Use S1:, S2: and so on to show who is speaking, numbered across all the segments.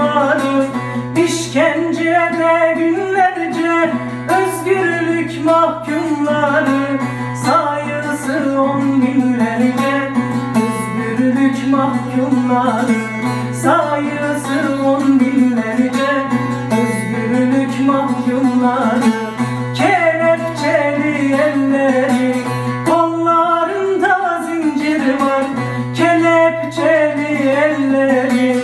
S1: insanları işkence eder günlerce Özgürlük mahkumları Sayısı on binlerce Özgürlük mahkumları Sayısı on binlerce Özgürlük mahkumları Kelepçeli elleri Kollarında zincir var Kelepçeli elleri.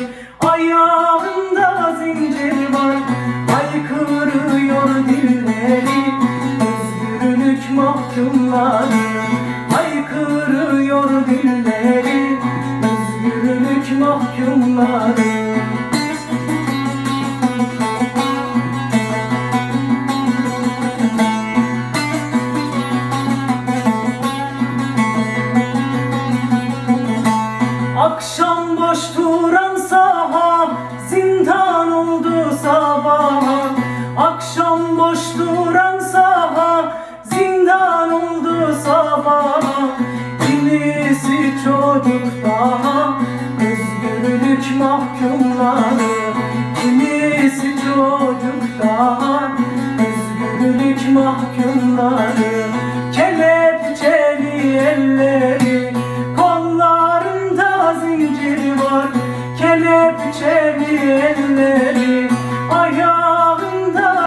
S1: mahkumlar Haykırıyor dilleri. Özgürlük mahkumları Akşam boş duran sahada ama Kimisi çocukta Özgürlük mahkumları. Kimisi çocukta Özgürlük mahkumları. Kelepçeli elleri Kollarında zincir var. Kelepçeli elleri